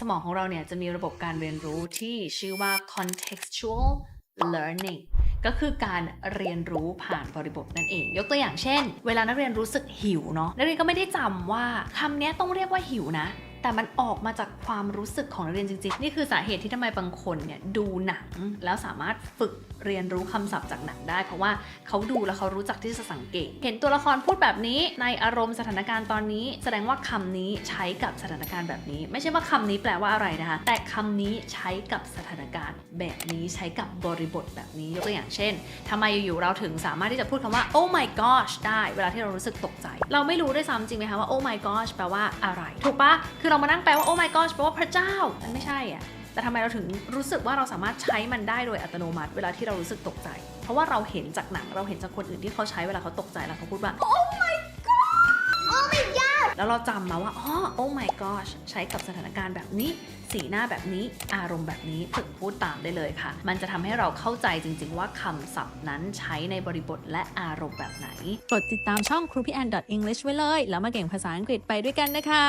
สมองของเราเนี่ยจะมีระบบการเรียนรู้ที่ชื่อว่า contextual learning ก็คือการเรียนรู้ผ่านบริบทนั่นเอง ยกตัวอย่างเช่น เวลานักเรียนรู้สึกหิวเนาะนักเรียนก็ไม่ได้จำว่าคำเนี้ต้องเรียกว่าหิวนะ แต่มันออกมาจากความรู้สึกของนักเรียนจริงๆ นี่คือสาเหตุที่ทำไมบางคนเนี่ยดูหนังแล้วสามารถฝึกเรียนรู้คำศัพท์จากหนังได้ เพราะว่าเขาดูแล้วเขารู้จักที่จะสังเกต เห็นตัวละครพูดแบบนี้ในอารมณ์สถานการณ์ตอนนี้ แสดงว่าคำนี้ใช้กับสถานการณ์แบบนี้ ไม่ใช่ว่าคำนี้แปลว่าอะไรนะคะ แต่คำนี้ใช้กับสถานการณ์แบบนี้ใช้กับบริบทแบบนี้ยกตัวอย่างเช่นทำไมอยู่ๆเราถึงสามารถที่จะพูดคำว่า oh my gosh ได้ เวลาที่เรารู้สึกตกใจ เราไม่รู้ด้วยซ้ำจริงไหมคะว่า oh my gosh แปลว่าอะไร ถูกปะคือเรามานั่งแปลว่า oh my gosh แปลว่าพระเจ้า มันไม่ใช่อะแต่ทำไมเราถึงรู้สึกว่าเราสามารถใช้มันได้โดยอัตโนมัติ เวลาที่เรารู้สึกตกใจ เพราะว่าเราเห็นจากหนังเราเห็นจากคนอื่นที่เขาใช้เวลาเขาตกใจแล้วเขาพูดว่า oh my god oh my god แล้วเราจำมาว่าอ๋อ oh my gosh ใช้กับสถานการณ์แบบนี้ สีหน้าแบบนี้ อารมณ์แบบนี้ฝึกพูดตามได้เลยค่ะ มันจะทำให้เราเข้าใจจริง ๆ ว่าคำศัพท์นั้นใช้ในบริบทและอารมณ์แบบไหน กดติดตามช่องครูพี่แอน English ไว้เลย แล้วมาเก่งภาษาอังกฤษไปด้วยกันนะคะ